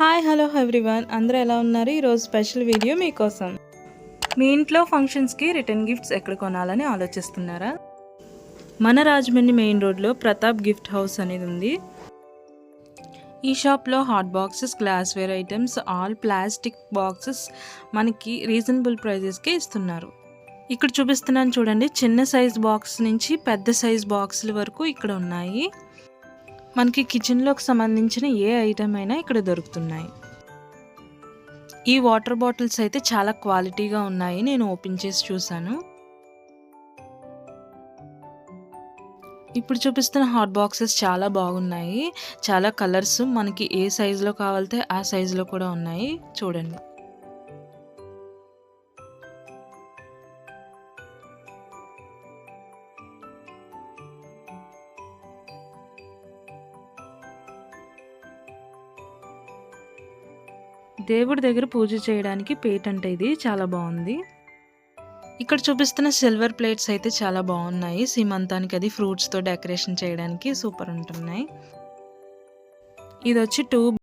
Hi hello everyone. అందరూ ఎలా ఉన్నారు? ఈరోజు స్పెషల్ వీడియో మీకోసం. మీ ఇంట్లో ఫంక్షన్స్కి రిటర్న్ గిఫ్ట్స్ ఎక్కడ కొనాలని ఆలోచిస్తున్నారా? మన రాజమండ్రి మెయిన్ రోడ్లో ప్రతాప్ గిఫ్ట్ హౌస్ అనేది ఉంది. ఈ షాప్లో hot boxes glassware items all plastic boxes మనకి రీజనబుల్ ప్రైజెస్కి ఇస్తున్నారు. ఇక్కడ చూపిస్తున్నాను చూడండి చిన్న సైజ్ బాక్స్ నుంచి పెద్ద సైజ్ బాక్సుల వరకు ఇక్కడ ఉన్నాయి. మనకి కిచెన్లోకి సంబంధించిన ఏ ఐటెం అయినా ఇక్కడ దొరుకుతున్నాయి. ఈ వాటర్ బాటిల్స్ అయితే చాలా క్వాలిటీగా ఉన్నాయి. నేను ఓపెన్ చేసి చూశాను. ఇప్పుడు చూపిస్తున్న హాట్ బాక్సెస్ చాలా బాగున్నాయి. చాలా కలర్స్ మనకి ఏ సైజులో కావాలితే ఆ సైజులో కూడా ఉన్నాయి. చూడండి. దేవుడి దగ్గర పూజ చేయడానికి పేటెంట్ ఇది చాలా బాగుంది. ఇక్కడ చూపిస్తున్న సిల్వర్ ప్లేట్స్ అయితే చాలా బాగున్నాయి. సీమంతానికి అది ఫ్రూట్స్తో డెకరేషన్ చేయడానికి సూపర్ ఉంటున్నాయి. ఇది వచ్చి టూ